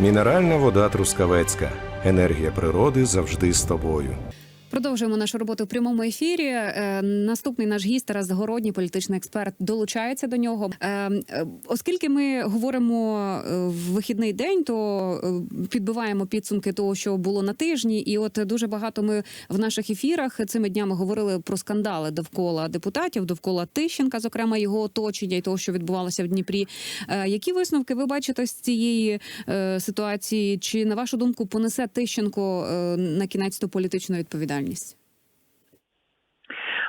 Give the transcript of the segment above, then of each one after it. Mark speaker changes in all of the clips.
Speaker 1: Мінеральна вода Трускавецька. Енергія природи завжди з тобою.
Speaker 2: Продовжуємо нашу роботу в прямому ефірі. Е, Наступний наш гість Тарас Загородній, політичний експерт, долучається до нього. Е, е, Оскільки ми говоримо в вихідний день, то підбиваємо підсумки того, що було на тижні. І от дуже багато ми в наших ефірах цими днями говорили про скандали довкола депутатів, довкола Тищенка, зокрема його оточення і того, що відбувалося в Дніпрі. Які висновки ви бачите з цієї ситуації? Чи на вашу думку понесе Тищенко на кінець то політичну відповідальність?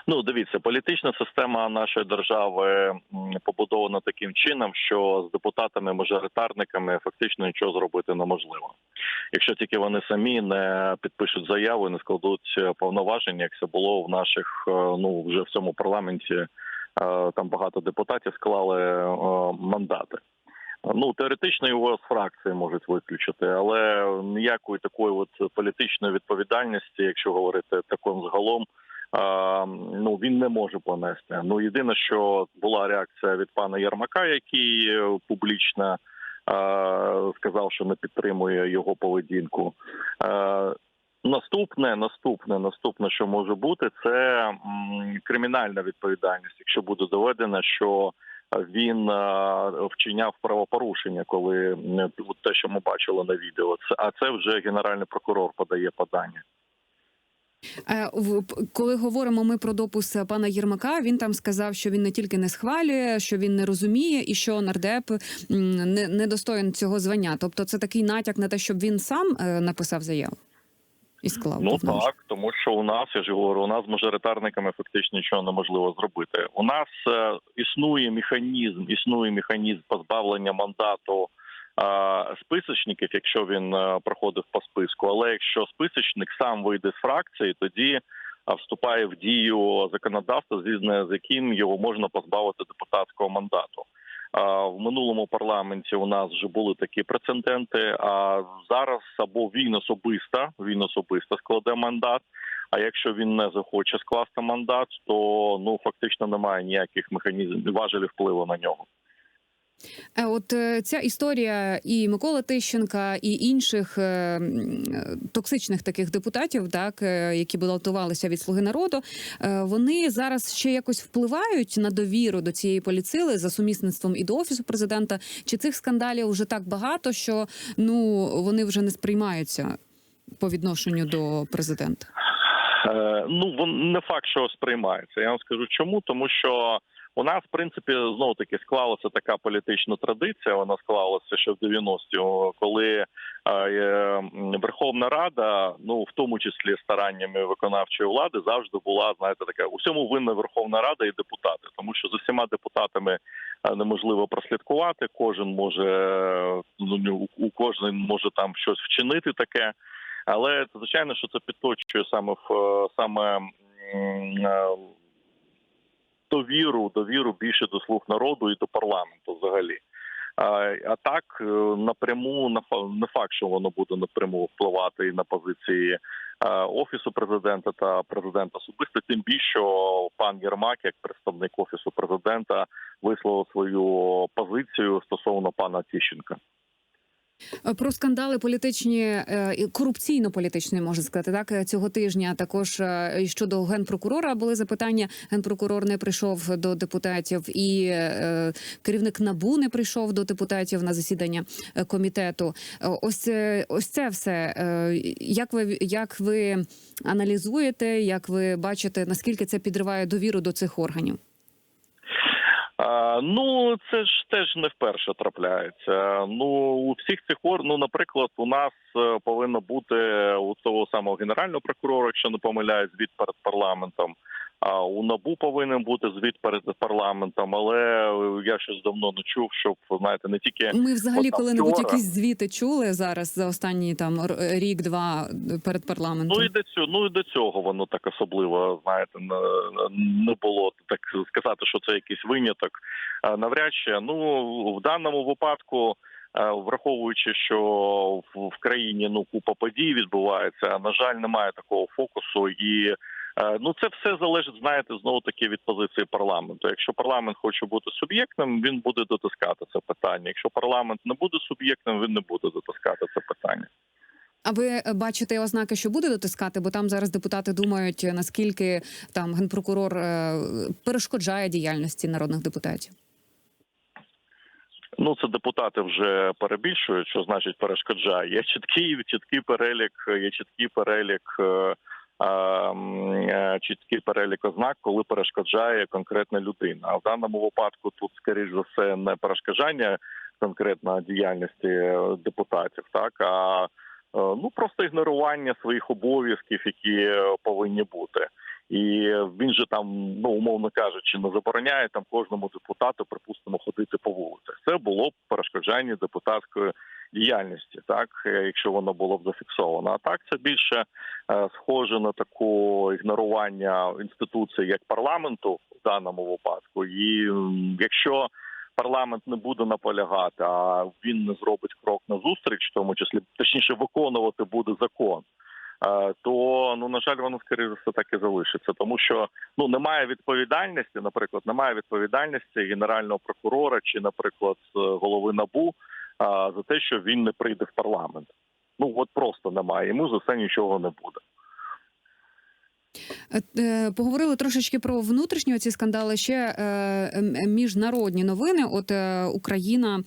Speaker 3: Ну, дивіться, політична система нашої держави побудована таким чином, що з депутатами-мажоритарниками фактично нічого зробити неможливо. Якщо тільки вони самі не підпишуть заяву, і не складуть е, повноваження, як це було в наших е, ну вже в цьому парламенті. е, Там багато депутатів склали мандати. Ну теоретично його з фракції можуть виключити, але ніякої такої от політичної відповідальності, якщо говорити таким згалом, ну він не може понести. Ну єдине, що була реакція від пана Єрмака, який е, публічно сказав, що не підтримує його поведінку. Наступне, наступне, наступне, що може бути, це кримінальна відповідальність, якщо буде доведено, що він е, вчиняв правопорушення, коли те, що ми бачили на відео, це а це вже генеральний прокурор подає подання.
Speaker 2: Е, Коли говоримо ми про допус пана Єрмака, він там сказав, що він не тільки не схвалює, що він не розуміє, і що нардеп не, не достоїн цього звання. Тобто, це такий натяк на те, щоб він сам е, написав заяву і склав.
Speaker 3: Ну так, тому що у нас я ж говорю, у нас з мажоритарниками фактично нічого неможливо зробити. У нас е, існує механізм, існує механізм позбавлення мандату. е, Списочників, якщо він е, проходив по списку, але якщо списочник сам вийде з фракції, тоді е, вступає в дію законодавство, згідно з яким його можна позбавити депутатського мандату. В минулому парламенті у нас вже були такі прецеденти. А зараз або він особисто, він особисто складе мандат. А якщо він не захоче скласти мандат, то ну фактично немає ніяких механізмів важелів впливу на нього.
Speaker 2: Е, От е, ця історія і Миколи Тищенка, і інших е, токсичних таких депутатів, так які балотувалися від слуги народу, вони зараз ще якось впливають на довіру до цієї поліцили за сумісництвом і до офісу президента. Чи цих скандалів вже так багато, що ну вони вже не сприймаються по відношенню до президента?
Speaker 3: Е, ну не факт, що сприймається. Я вам скажу чому, тому що у нас, в принципі, знову таки склалася така політична традиція. Вона склалася ще в 90-ті, коли е, Верховна Рада, ну в тому числі стараннями виконавчої влади, завжди була знаєте така у всьому винна Верховна Рада і депутати, тому що з усіма депутатами е, неможливо прослідкувати. Кожен може е, ну у кожен може там щось вчинити таке. Але звичайно, що це підточує саме в саме довіру, довіру більше до слуг народу і до парламенту взагалі. А, так е, напряму не факт, що воно буде напряму впливати і на позиції е, офісу президента та президента особисто. Тим більше пан Єрмак, як представник офісу президента, висловив свою позицію стосовно пана Тіщенка.
Speaker 2: Е, Про скандали політичні е, і корупційно-політичні можна сказати, так е, цього тижня. Також щодо генпрокурора були запитання. Генпрокурор не прийшов до депутатів, і керівник набу не прийшов до депутатів на засідання комітету. Ось ось це все. Як ви як ви аналізуєте, як ви бачите, наскільки це підриває довіру до цих органів?
Speaker 3: Ну це ж теж не вперше трапляється. Ну у всіх цих ор, ну, наприклад, у нас е, повинно бути у того самого генерального прокурора, якщо не помиляюсь, звіт перед парламентом. А у набу повинен бути звіт перед парламентом, але я щось давно не чув, щоб знаєте, не тільки
Speaker 2: Ми взагалі коли-небудь якісь звіти чули зараз за останні там рік-два перед парламентом.
Speaker 3: Ну і до цього, ну і до цього воно так особливо, знаєте, не, було так сказати, що це якийсь виняток. Навряд чи ну в даному випадку. Враховуючи, що в країні ну купа подій відбувається, на жаль, немає такого фокусу, і Ну, це все залежить, знаєте, знову таки від позиції парламенту. Якщо парламент хоче бути суб'єктним, він буде дотискати це питання. Якщо парламент не буде суб'єктним, він не буде дотискати це питання.
Speaker 2: А ви бачите ознаки, що буде дотискати? Бо там зараз депутати думають, наскільки там генпрокурор е, перешкоджає діяльності народних депутатів.
Speaker 3: Ну, це депутати вже перебільшують, що значить перешкоджає. Є чіткий чіткий перелік, є чіткий перелік. Ем, е, Чіткий перелік ознак, коли перешкоджає конкретна людина. А в даному випадку тут, скоріш за все, не перешкоджання конкретно діяльності е, депутатів, так а е, ну просто ігнорування своїх обов'язків, які повинні бути. І він же там, ну умовно кажучи, не забороняє там кожному депутату, припустимо, ходити по вулицях. Це було б перешкоджання депутатської діяльності, так е, якщо воно було б зафіксовано. А так це більше е, схоже на таку ігнорування інституції як парламенту в даному випадку. І якщо парламент не буде наполягати, а він не зробить крок назустріч, в тому числі точніше виконувати буде закон. е, То ну на жаль, воно скоріше все так і залишиться, тому що ну немає відповідальності, наприклад, немає відповідальності генерального прокурора чи, наприклад, голови набу за те, що він не прийде в парламент. Ну от просто немає. Йому за це нічого не буде.
Speaker 2: Е, е, Поговорили трошечки про внутрішні ці скандали. Ще е, міжнародні новини. От Україна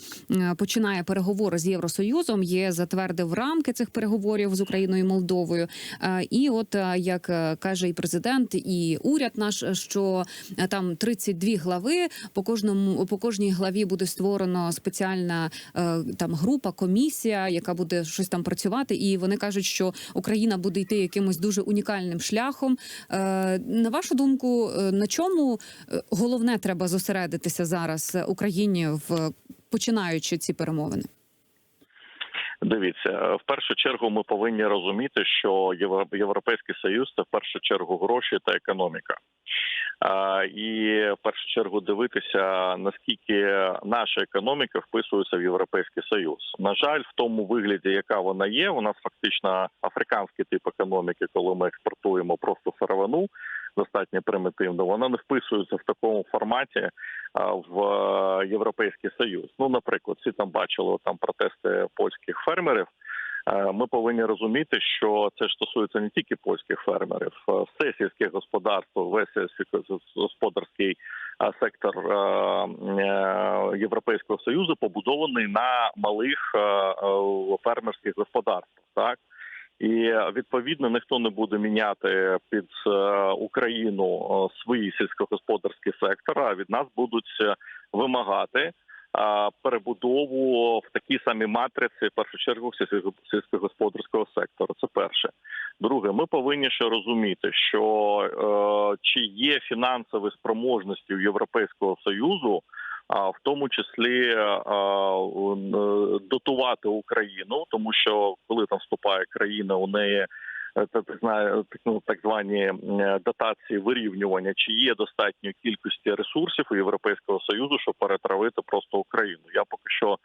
Speaker 2: починає переговори з Євросоюзом. Є затвердив рамки цих переговорів з Україною і Молдовою. І от як каже і президент, і уряд наш, що там 32 глави. По кожному по кожній главі буде створено спеціальна там група, комісія, яка буде щось там працювати. І вони кажуть, що Україна буде йти якимось дуже унікальним шляхом. Е, На вашу думку, е, на чому е, головне треба зосередитися зараз Україні в починаючи ці перемовини?
Speaker 3: Дивіться, в першу чергу ми повинні розуміти, що Євро- Європейський Союз це в першу чергу гроші та економіка. І в першу чергу дивитися наскільки наша економіка вписується в європейський союз. На жаль, в тому вигляді, яка вона є, у нас фактично африканський тип економіки, коли ми експортуємо просто сировину, достатньо примітивно. Вона не вписується в такому форматі в європейський союз. Ну, наприклад, всі там бачили там протести польських фермерів. Е, Ми повинні розуміти, що це стосується не тільки польських фермерів, Е, все сільське господарство, весь сільськогосподарський е, сектор Європейського союзу побудований на малих фермерських господарствах. Так і відповідно ніхто не буде міняти під Україну свої сільськогосподарські сектори. А від нас будуть вимагати перебудову в такій самій матриці, в першу чергу сільсько- сільськогосподарського сектору. Це перше. Друге, ми повинні ще розуміти, що е, чи є фінансові спроможності у Європейського союзу. А в тому числі е, е, дотувати Україну, тому що коли там вступає країна, у неї е, так знає так, ну, звані е, дотації вирівнювання, чи є достатньої кількості ресурсів у Європейського союзу, щоб перетравити просто Україну. Я поки що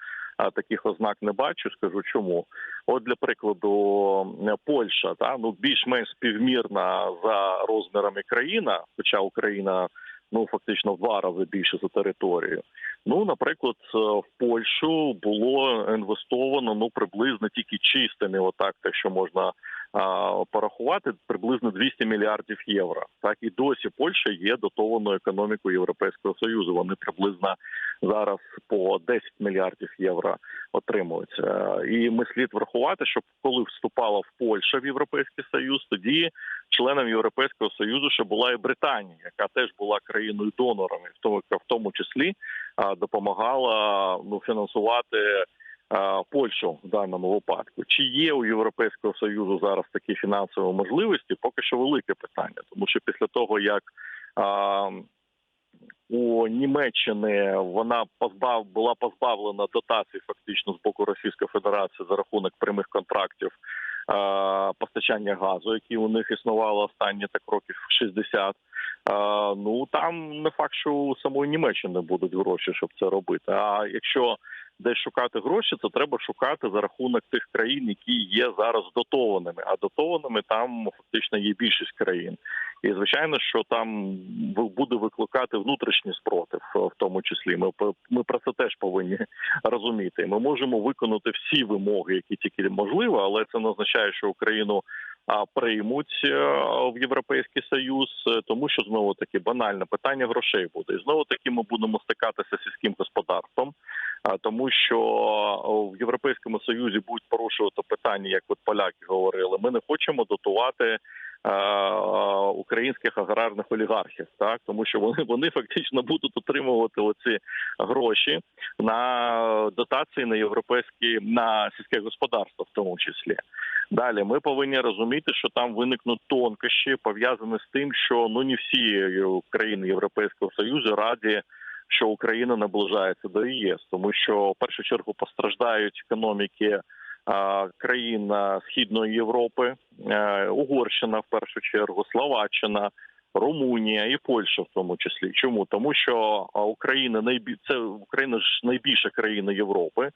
Speaker 3: таких ознак не бачу. Скажу чому. От для прикладу, е, Польща та ну більш-менш співмірна за розмірами країна, хоча Україна. Ну фактично в два рази більше за територію. Ну, наприклад, е, в Польщу було інвестовано ну приблизно тільки чистими, отак, те, що можна порахувати, приблизно 200 мільярдів євро. Так і досі Польща є дотованою економікою Європейського союзу. Вони приблизно зараз по 10 мільярдів євро отримують. Е, І ми слід врахувати, що коли вступала в Польща в Європейський Союз, тоді членом Європейського союзу ще була і Британія, яка теж була країною донорами, в тому в тому числі допомагала ну фінансувати. Польщу в даному випадку чи є у Європейського союзу зараз такі фінансові можливості? Поки що велике питання, тому що після того як у Німеччини вона позбав була позбавлена дотацій фактично з боку Російської Федерації за рахунок прямих контрактів постачання газу, які у них існувало останні так років 60. Е, ну там не факт, що у самої Німеччини будуть гроші, щоб це робити. А якщо десь шукати гроші, це треба шукати за рахунок тих країн, які є зараз дотованими. А дотованими там фактично є більшість країн. І звичайно, що там буде викликати внутрішній спротив, в тому числі. Ми ми про це теж повинні розуміти. Ми можемо виконати всі вимоги, які тільки можливо, але це не означає, що Україну приймуть е, в європейський союз, е, тому що знову таки банальне питання грошей буде. І знову таки ми будемо стикатися з сільським господарством, тому, що в європейському союзі будуть порушувати питання, як от поляки говорили. Ми не хочемо дотувати. Українських аграрних олігархів, так тому що вони вони фактично будуть отримувати оці гроші на дотації на європейські на сільське господарство, в тому числі. Далі ми повинні розуміти, що там виникнуть тонкощі пов'язані з тим, що ну не всі країни Європейського союзу раді. Що Україна наближається до ЄС, тому що в першу чергу постраждають економіки країн Східної Європи, Угорщина в першу чергу, Словаччина, Румунія і Польща, в тому числі. Чому тому, що Україна найбі... це Україна ж найбільша країна Європи.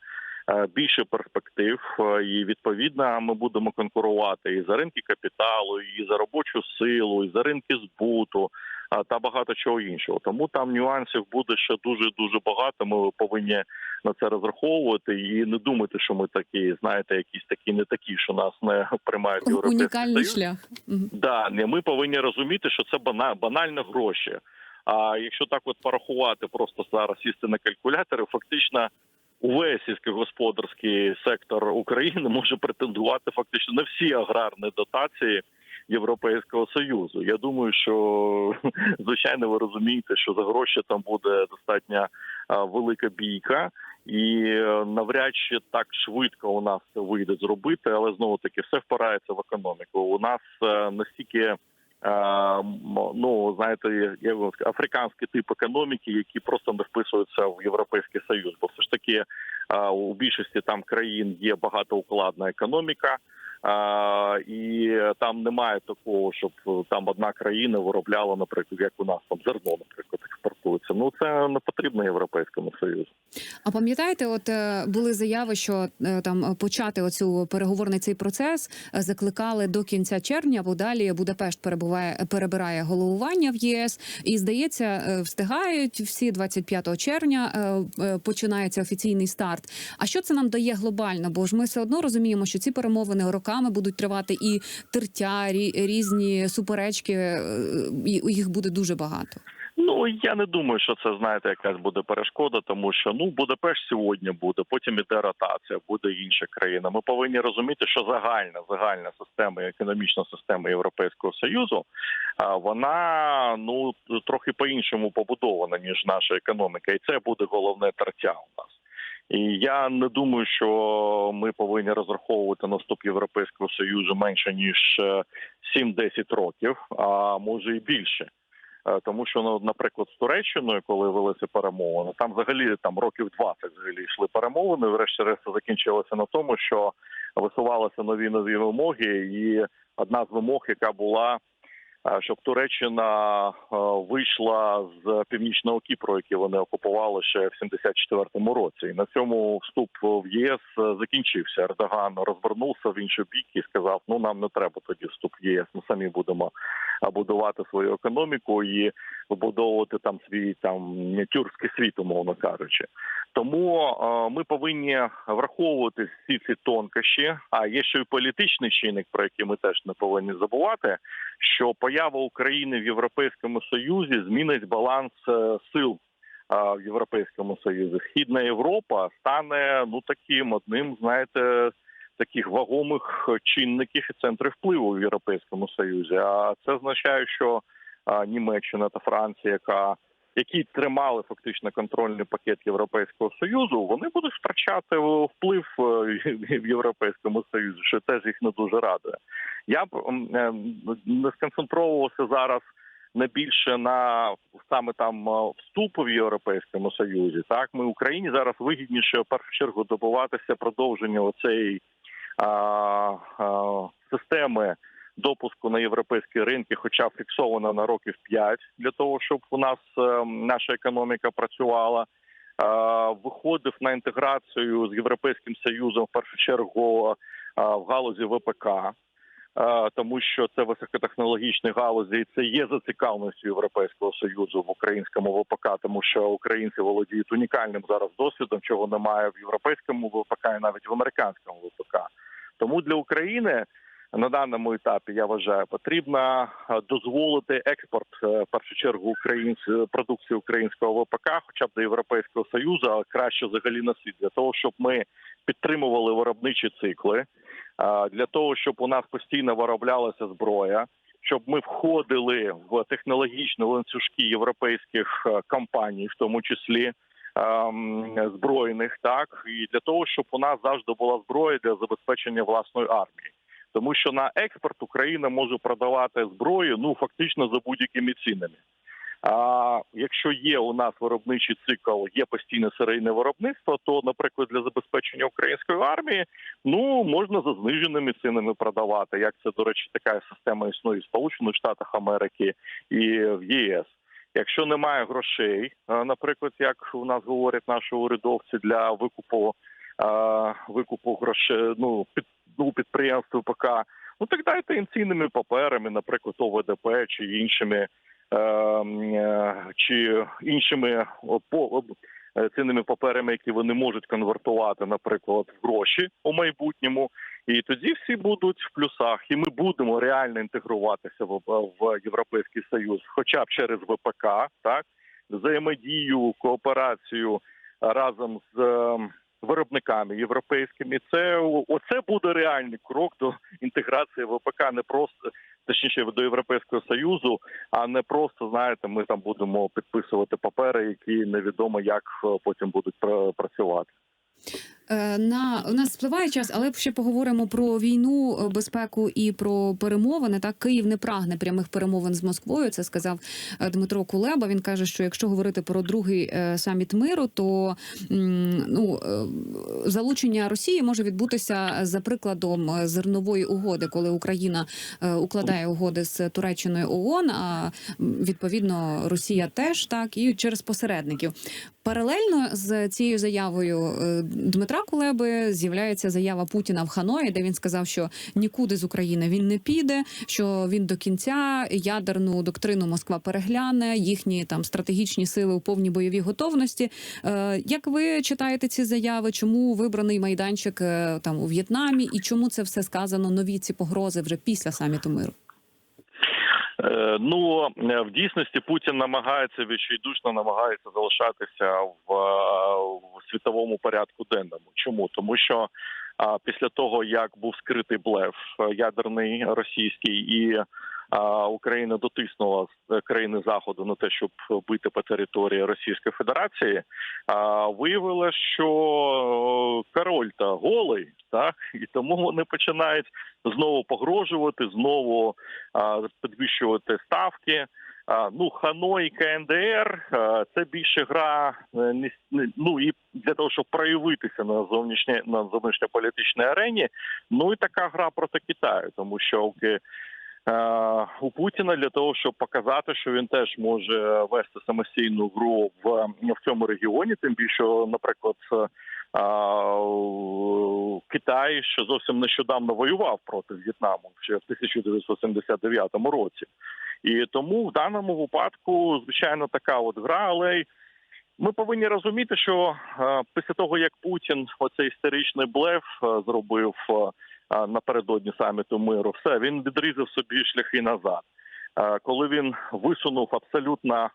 Speaker 3: Більше перспектив, і відповідно ми будемо конкурувати і за ринки капіталу, і за робочу силу, і за ринки збуту, та багато чого іншого. Тому там нюансів буде ще дуже дуже багато. Ми повинні на це розраховувати і не думати, що ми такі, знаєте, якісь такі не такі, що нас не приймають
Speaker 2: унікальний
Speaker 3: Союз.
Speaker 2: шлях.
Speaker 3: Да, не ми повинні розуміти, що це банально гроші. А якщо так от порахувати, просто зараз сісти на калькулятори, фактично. Увесь сільськогосподарський сектор України може претендувати фактично на всі аграрні дотації Європейського союзу. Я думаю, що звичайно ви розумієте, що за гроші там буде достатньо велика бійка, і е, навряд чи так швидко у нас це вийде зробити, але знову таки все впирається в економіку. У нас е, настільки. Е, ну знаєте, є африканський тип економіки, які просто не вписуються в європейський союз, бо все ж таки у більшості там країн є багатоукладна економіка. А, І там немає такого, щоб там одна країна виробляла, наприклад, як у нас там зерно, наприклад, експортується. Ну це не потрібно європейському союзу.
Speaker 2: А пам'ятаєте, от е, були заяви, що е, там почати оцю переговорний цей процес е, закликали до кінця червня, бо далі Будапешт перебуває перебирає головування в ЄС, і здається, встигають всі 25 червня. Починається офіційний старт. А що це нам дає глобально? Бо ж ми все одно розуміємо, що ці перемовини роками будуть тривати і тертя, різні суперечки, їх буде дуже багато.
Speaker 3: Ну я не думаю, що це знаєте, якась буде перешкода, тому що ну Будапешт сьогодні буде, потім іде ротація, буде інша країна. Ми повинні розуміти, що загальна загальна система, економічна система Європейського союзу, вона ну трохи по іншому побудована ніж наша економіка, і це буде головне тертя у нас. І я не думаю, що ми повинні розраховувати наступ Європейського союзу менше ніж 7-10 е, років, а може і більше. Е, тому що ну, наприклад, з Туреччиною, коли велися перемовини, там взагалі там років 20 взагалі йшли перемовини. Врешті-решт закінчилося на тому, що висувалися нові нові вимоги, і одна з вимог, яка була щоб Туреччина вийшла з північного Кіпру, який вони окупували ще в 74-му році. І на цьому вступ в ЄС закінчився. Ердоган розвернувся в інший бік і сказав: Ну нам не треба тоді вступ в ЄС. Ми самі будемо будувати свою економіку і вибудовувати там свій там тюркський світ, умовно кажучи. Тому е, ми повинні враховувати всі ці тонкощі. А є ще й політичний чинник, про який ми теж не повинні забувати. Що поява України в Європейському Союзі змінить баланс е, сил е, в Європейському Союзі. Східна Європа стане ну таким одним, знаєте. Таких вагомих чинників і центрів впливу в Європейському Союзі. А це означає, що Німеччина та Франція, яка які тримали фактично контрольний пакет Європейського союзу, вони будуть втрачати вплив е, в Європейському Союзі, що теж їх не дуже радує. Я б е, не сконцентровувався зараз. Не більше на саме там е, вступу в європейському союзі, так ми Україні зараз вигідніше в першу чергу добуватися продовження а, системи допуску на європейські ринки, хоча фіксовано на років 5, для того, щоб у нас е, наша економіка працювала. виходив на інтеграцію з європейським союзом в першу чергу е, в галузі ВПК. Е, Тому що це високотехнологічні галузі, і це є зацікавленістю Європейського союзу в українському ВПК, тому що українці володіють унікальним зараз досвідом, чого немає в європейському ВПК і навіть в американському ВПК. Тому для України на даному етапі я вважаю, потрібно е, дозволити експорт е, в першу чергу українсь- продукції українського ВПК, хоча б до Європейського союзу, а краще взагалі на світ, для того, щоб ми підтримували виробничі цикли, для того, щоб у нас постійно вироблялася зброя. Щоб ми входили в технологічні ланцюжки європейських е, компаній, в тому числі ем, збройних, так і для того, щоб у нас завжди була зброя для забезпечення власної армії, тому що на експорт Україна може продавати зброю ну фактично за будь-якими цінами. А якщо є у нас виробничий цикл, є постійне серійне виробництво, то, наприклад, для забезпечення української армії ну можна за зниженими цінами продавати. Як це до речі, така система існує в Сполучених Штатах Америки і в ЄС. Якщо немає грошей, е, наприклад, як у нас говорять наші урядовці для викупу е, викупу грошей, ну під ну, підприємств ВПК, ну так дайте їм цінними паперами, наприклад, ОВДП чи іншими ем, е, чи іншими по е, цінними паперами, які вони можуть конвертувати, наприклад, в гроші у майбутньому. І тоді всі будуть в плюсах, і ми будемо реально інтегруватися в, в Європейський Союз, хоча б через ВПК, так взаємодію, кооперацію разом з ем, виробниками європейськими. Це оце буде реальний крок до інтеграції ВПК, не просто точніше до Європейського союзу, а не просто знаєте, ми там будемо підписувати папери, які невідомо як е, потім будуть пра- працювати.
Speaker 2: Е, На у нас спливає час, але ще поговоримо про війну, е, безпеку і про перемовини. Так Київ не прагне прямих перемовин з Москвою. Це сказав е, Дмитро Кулеба. Він каже, що якщо говорити про другий саміт миру, то ну залучення Росії може відбутися за прикладом зернової угоди, коли Україна укладає угоди з Туреччиною ООН, а відповідно Росія теж так і через посередників. Паралельно з цією заявою Дмитра Кулеби з'являється заява Путіна в Ханої, де він сказав, що нікуди з України він не піде, що він до кінця ядерну доктрину Москва перегляне, їхні там стратегічні сили у повній бойовій готовності. Е, Як ви читаєте ці заяви? Чому вибраний майданчик е, там у В'єтнамі, і чому це все сказано? Нові ці погрози вже після саміту миру?
Speaker 3: Е, Ну е, в дійсності Путін намагається відчайдушно намагається залишатися в, е, в світовому порядку денному. Чому тому, що після того як був скритий блеф ядерний російський і Україна дотиснула країни заходу на те, щоб бити по території Російської Федерації, а, виявилося, що е, король та голий, так і тому вони починають знову погрожувати, знову підвищувати ставки. Ну, Ханой, КНДР це більше гра е, ну і для того, щоб проявитися на зовнішній на зовнішньополітичній арені. Ну і така гра проти Китаю, тому що е, у Путіна для того, щоб показати, що він теж може вести самостійну гру в, в цьому регіоні, тим більше, наприклад, е, Китай, що зовсім нещодавно воював проти В'єтнаму ще в 1979 році. І тому в даному випадку, звичайно, така от гра, але ми повинні розуміти, що е, після того як Путін оцей історичний блеф е, зробив е, е, напередодні саміту миру, все він відрізав собі шляхи назад. Коли він висунув абсолютно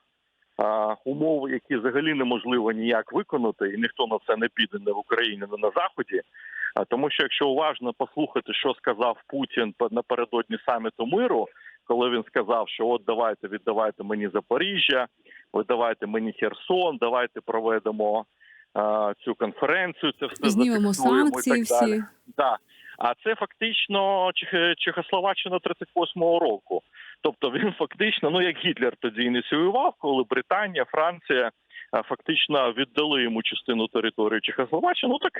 Speaker 3: умови, які взагалі неможливо ніяк виконати, і ніхто на це не піде не в Україні, не на заході. Тому, що якщо уважно послухати, що сказав Путін напередодні саміту миру, коли він сказав, що от давайте віддавайте мені Запоріжжя, віддавайте мені Херсон, давайте проведемо е, цю конференцію. Це все
Speaker 2: Знімемо санкції
Speaker 3: так далі.
Speaker 2: всі.
Speaker 3: Да. А це фактично Чех- Чехословаччина 38-го року. Тобто він фактично, ну як Гітлер тоді ініціював, коли Британія, Франція е, фактично віддали йому частину території Чехословаччини. Ну так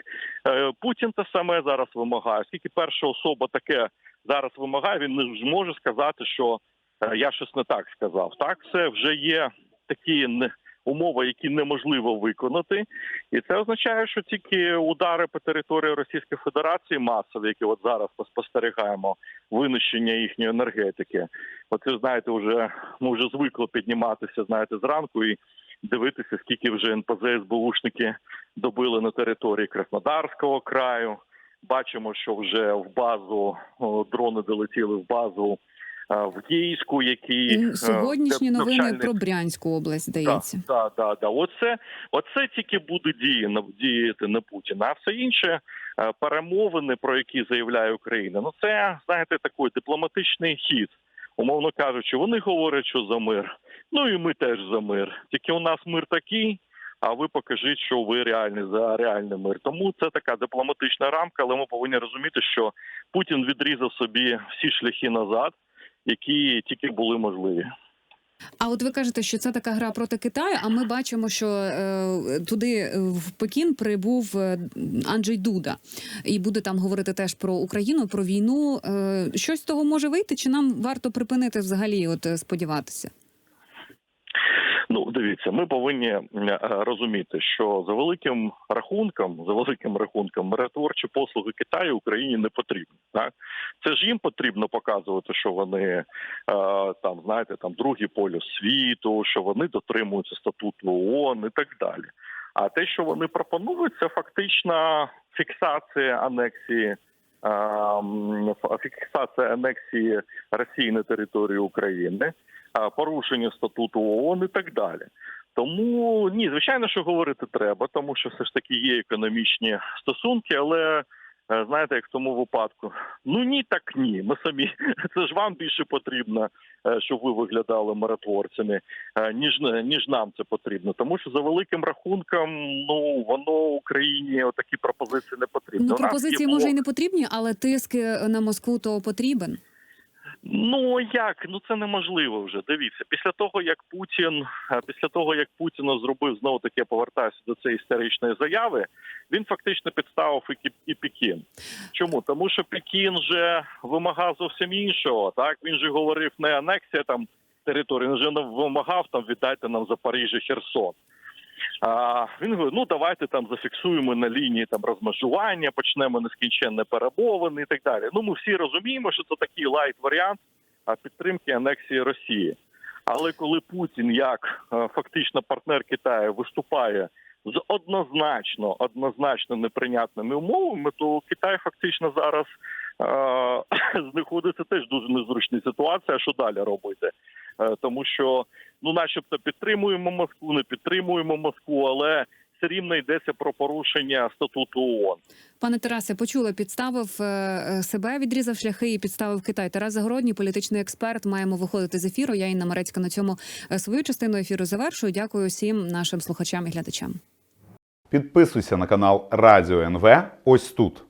Speaker 3: е, Путін те саме зараз вимагає. Оскільки перша особа таке зараз вимагає, він не зможе сказати, що е, я щось не так сказав. Так, це вже є такі не умови, які неможливо виконати, і це означає, що тільки удари по території Російської Федерації масові, які от зараз ми спостерігаємо, винищення їхньої енергетики. Ви знаєте, вже ми вже звикли підніматися, знаєте, зранку і дивитися, скільки вже НПЗ СБУшники добили на території Краснодарського краю. Бачимо, що вже в базу дрони долетіли в базу в Єйську, які е,
Speaker 2: Сьогоднішні
Speaker 3: де
Speaker 2: новини про Брянську область, здається.
Speaker 3: так, да, да, да. Оце, оце тільки буде діє на діяти на Путіна. А все інше е, перемовини, про які заявляє Україна. Ну це знаєте такий дипломатичний хід. Умовно кажучи, вони говорять, що за мир. Ну і ми теж за мир. Тільки у нас мир такий. А ви покажіть, що ви реальні за реальний мир. Тому це така дипломатична рамка, але ми повинні розуміти, що Путін відрізав собі всі шляхи назад, які тільки були можливі.
Speaker 2: А от ви кажете, що це така гра проти Китаю. А ми бачимо, що е, туди е, в Пекін прибув е, Анджей Дуда і буде там говорити теж про Україну, про війну. Е, щось з того може вийти, чи нам варто припинити взагалі, от е, сподіватися?
Speaker 3: Ну, дивіться, ми повинні е, розуміти, що за великим рахунком, за великим рахунком, миротворчі послуги Китаю Україні не потрібні. Так це ж їм потрібно показувати, що вони е, там знаєте, там другий полюс світу, що вони дотримуються статуту ООН і так далі. А те, що вони пропонують, це фактично фіксація анексії. Фіксація анексії Росії на територію України, порушення статуту ООН і так далі. Тому ні, звичайно, що говорити треба, тому що все ж таки є економічні стосунки, але знаєте, як в тому випадку, ну ні, так ні. Ми самі це ж вам більше потрібно, е, щоб ви виглядали миротворцями, е, ніж ніж нам це потрібно. Тому що за великим рахунком, ну воно Україні отакі пропозиції не потрібно.
Speaker 2: Ну пропозиції
Speaker 3: може
Speaker 2: може і не потрібні, але тиск е, на Москву то потрібен.
Speaker 3: Ну як? Ну це неможливо вже. Дивіться, після того як Путін, е, після того як Путін зробив знову таки повертаюся до цієї історичної заяви, він фактично підставив і, і Пекін. Чому? Тому що Пекін же вимагав зовсім іншого. Так він же говорив не анексія там території, він же вимагав там віддайте нам Запоріжжя, Херсон. А він говорить, ну давайте там зафіксуємо на лінії там розмежування, почнемо нескінченні перемовини і так далі. Ну ми всі розуміємо, що це такий лайт варіант підтримки анексії Росії. Але коли Путін, як е, фактично партнер Китаю, виступає з однозначно однозначно неприйнятними умовами, то Китай фактично зараз знаходиться теж дуже незручній ситуації. А що далі робити? Е, тому що ну, начебто, підтримуємо Москву, не підтримуємо Москву, але все рівно йдеться про порушення статуту ООН.
Speaker 2: Пане Тарасе, почули, підставив е, е, себе, відрізав шляхи і підставив Китай. Тарас Загородній, політичний експерт. Маємо виходити з ефіру. Я Інна Марецька на цьому е, свою частину ефіру завершую. Дякую всім нашим слухачам і глядачам.
Speaker 4: Підписуйся на канал Радіо НВ ось тут.